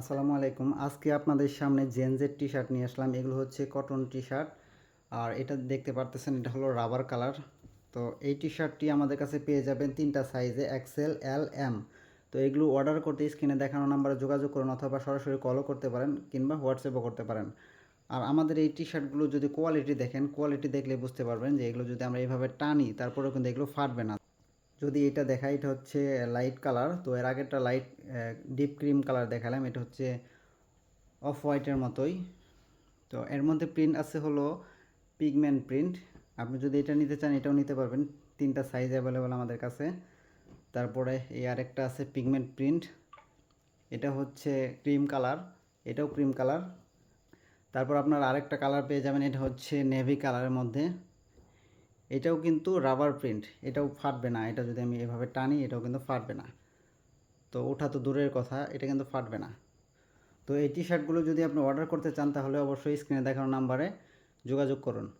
আসসালামু আলাইকুম। আজকে আপনাদের সামনে জেনজের টি শার্ট নিয়ে আসলাম। এগুলো হচ্ছে কটন টি শার্ট আর এটা দেখতে পারতেছেন, এটা হলো রাবার কালার তো এই টি শার্টটি আমাদের কাছে পেয়ে যাবেন তিনটা সাইজে এক্সেল এল এম তো এগুলো অর্ডার করতে স্ক্রিনে দেখানো নাম্বারে যোগাযোগ করুন অথবা সরাসরি কলও করতে পারেন কিংবা হোয়াটসঅ্যাপও করতে পারেন। আর আমাদের এই টি শার্টগুলো যদি কোয়ালিটি দেখেন কোয়ালিটি দেখলে বুঝতে পারবেন যে এগুলো যদি আমরা এইভাবে টানি, তারপরেও কিন্তু এগুলো ফাটবে না। যদি এটা দেখাই, এটা হচ্ছে লাইট কালার তো এর আগেরটা লাইট ডিপ ক্রিম কালার দেখালাম, এটা হচ্ছে অফ হোয়াইটের মতোই। তো এর মধ্যে প্রিন্ট আছে হলো পিগমেন্ট প্রিন্ট আপনি যদি এটা নিতে চান, এটাও নিতে পারবেন, তিনটা সাইজ অ্যাভেলেবেল আমাদের কাছে। তারপরে এই আরেকটা আছে পিগমেন্ট প্রিন্ট এটা হচ্ছে ক্রিম কালার এটাও ক্রিম কালার তারপর আপনার আরেকটা কালার পেয়ে যাবেন, এটা হচ্ছে নেভি কালারের মধ্যে। এটাও কিন্তু রাবার প্রিন্ট এটাও ফাটবে না। এটা যদি আমি এভাবে টানি, এটাও কিন্তু ফাটবে না। তো ওঠা তো দূরের কথা, এটা কিন্তু ফাটবে না। তো এই টি শার্টগুলো যদি আপনি অর্ডার করতে চান, তাহলে অবশ্যই স্ক্রিনে দেখানো নাম্বারে যোগাযোগ করুন।